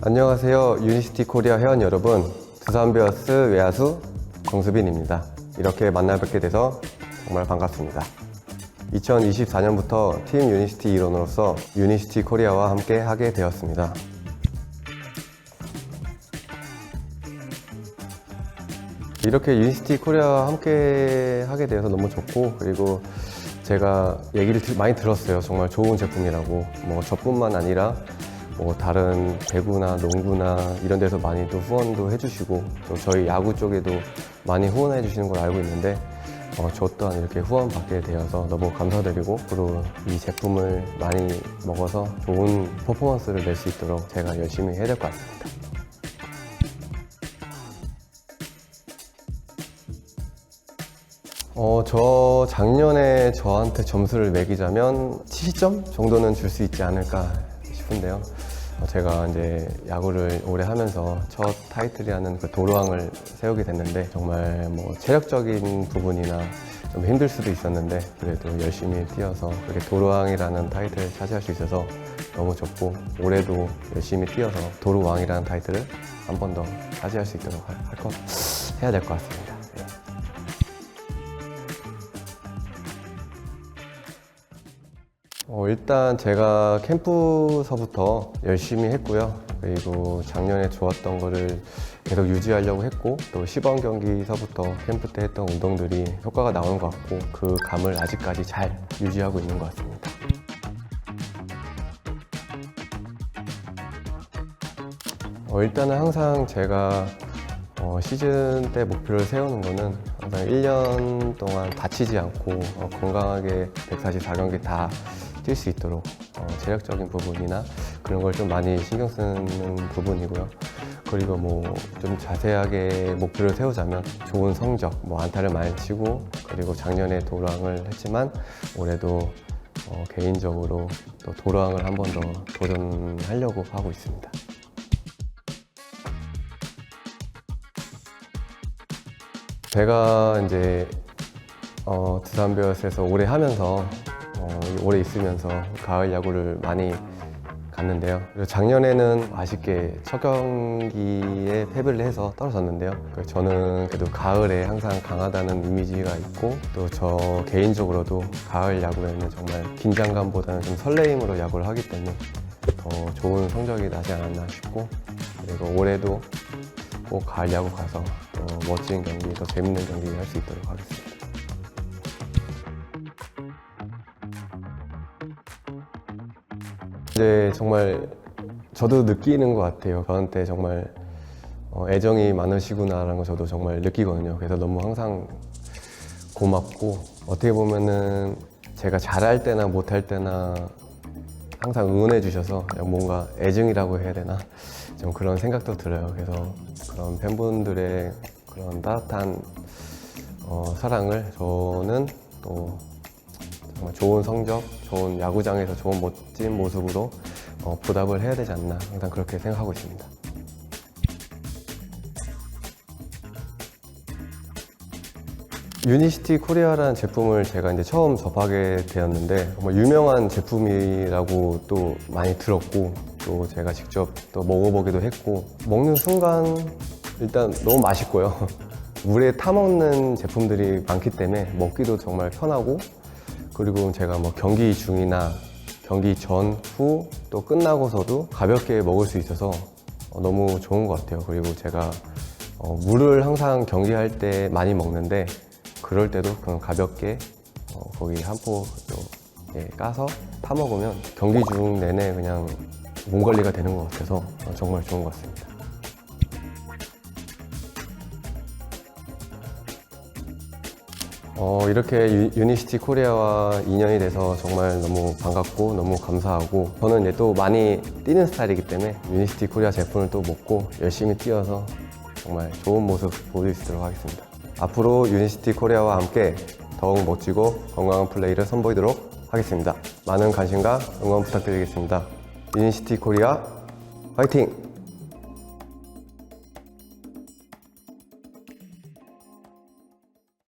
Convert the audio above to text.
안녕하세요. 유니시티 코리아 회원 여러분. 두산베어스 외야수 정수빈입니다. 이렇게 만나 뵙게 돼서 정말 반갑습니다. 2024년부터 팀 유니시티 일원으로서 유니시티 코리아와 함께 하게 되었습니다. 이렇게 유니시티 코리아와 함께 하게 되어서 너무 좋고 그리고 제가 얘기를 들- 많이 들었어요. 정말 좋은 제품이라고. 뭐 저뿐만 아니라 뭐 다른 배구나 농구나 이런 데서 많이도 후원도 해주시고 또 저희 야구 쪽에도 많이 후원해 주시는 걸 알고 있는데 어, 저 또한 이렇게 후원 받게 되어서 너무 감사드리고 그리고 이 제품을 많이 먹어서 좋은 퍼포먼스를 낼 수 있도록 제가 열심히 해야 될 것 같습니다. 어, 저 작년에 저한테 점수를 매기자면 70점 정도는 줄 수 있지 않을까 싶은데요. 어, 제가 이제 야구를 오래 하면서 첫 타이틀이라는 그 도로왕을 세우게 됐는데 정말 뭐 체력적인 부분이나 좀 힘들 수도 있었는데 그래도 열심히 뛰어서 그렇게 도로왕이라는 타이틀을 차지할 수 있어서 너무 좋고 올해도 열심히 뛰어서 도로왕이라는 타이틀을 한 번 더 차지할 수 있도록 할 것, 해야 될 것 같습니다. 어, 일단 제가 캠프서부터 열심히 했고요. 그리고 작년에 좋았던 거를 계속 유지하려고 했고 또 시범 경기서부터 캠프 때 했던 운동들이 효과가 나오는 것 같고 그 감을 아직까지 잘 유지하고 있는 것 같습니다. 어, 일단은 항상 제가 어, 시즌 때 목표를 세우는 거는 항상 1년 동안 다치지 않고 어, 건강하게 144경기 다 뛸 수 있도록 어, 체력적인 부분이나 그런 걸 좀 많이 신경 쓰는 부분이고요. 그리고 뭐 좀 자세하게 목표를 세우자면 좋은 성적, 뭐 안타를 많이 치고 그리고 작년에 도랑을 했지만 올해도 어, 개인적으로 또 도랑을 한 번 더 도전하려고 하고 있습니다. 제가 이제 어, 두산 베어스에서 오래 하면서 어, 오래 있으면서 가을 야구를 많이 갔는데요. 작년에는 아쉽게 첫 경기에 패배를 해서 떨어졌는데요. 그 저는 그래도 가을에 항상 강하다는 이미지가 있고 또 저 개인적으로도 가을 야구에는 정말 긴장감보다는 좀 설레임으로 야구를 하기 때문에 더 좋은 성적이 나지 않았나 싶고 그리고 올해도 꼭 가을 야구 가서 더 멋진 경기, 더 재밌는 경기 할수 있도록 하겠습니다. 이제 정말 저도 느끼는 것 같아요. 저한테 정말 어, 애정이 많으시구나라는 거 저도 정말 느끼거든요. 그래서 너무 항상 고맙고 어떻게 보면은 제가 잘할 때나 못할 때나 항상 응원해 주셔서 뭔가 애증이라고 해야 되나 좀 그런 생각도 들어요. 그래서 그런 팬분들의 그런 따뜻한 어, 사랑을 저는 또 좋은 성적, 좋은 야구장에서 좋은 멋진 모습으로 어, 보답을 해야 되지 않나 항상 그렇게 생각하고 있습니다. 유니시티 코리아라는 제품을 제가 이제 처음 접하게 되었는데 유명한 제품이라고 또 많이 들었고 또 제가 직접 또 먹어보기도 했고 먹는 순간 일단 너무 맛있고요. 물에 타먹는 제품들이 많기 때문에 먹기도 정말 편하고 그리고 제가 뭐 경기 중이나 경기 전, 후, 또 끝나고서도 가볍게 먹을 수 있어서 어, 너무 좋은 것 같아요. 그리고 제가 어, 물을 항상 경기할 때 많이 먹는데 그럴 때도 그냥 가볍게 어, 거기 한포 예, 까서 타 먹으면 경기 중 내내 그냥 몸 관리가 되는 것 같아서 어, 정말 좋은 것 같습니다. 어, 이렇게 유, 유니시티 코리아와 인연이 돼서 정말 너무 반갑고 너무 감사하고 저는 이제 또 많이 뛰는 스타일이기 때문에 유니시티 코리아 제품을 또 먹고 열심히 뛰어서 정말 좋은 모습 보여줄 수 있도록 하겠습니다. 앞으로 유니시티 코리아와 함께 더욱 멋지고 건강한 플레이를 선보이도록 하겠습니다. 많은 관심과 응원 부탁드리겠습니다. 유니시티 코리아 화이팅!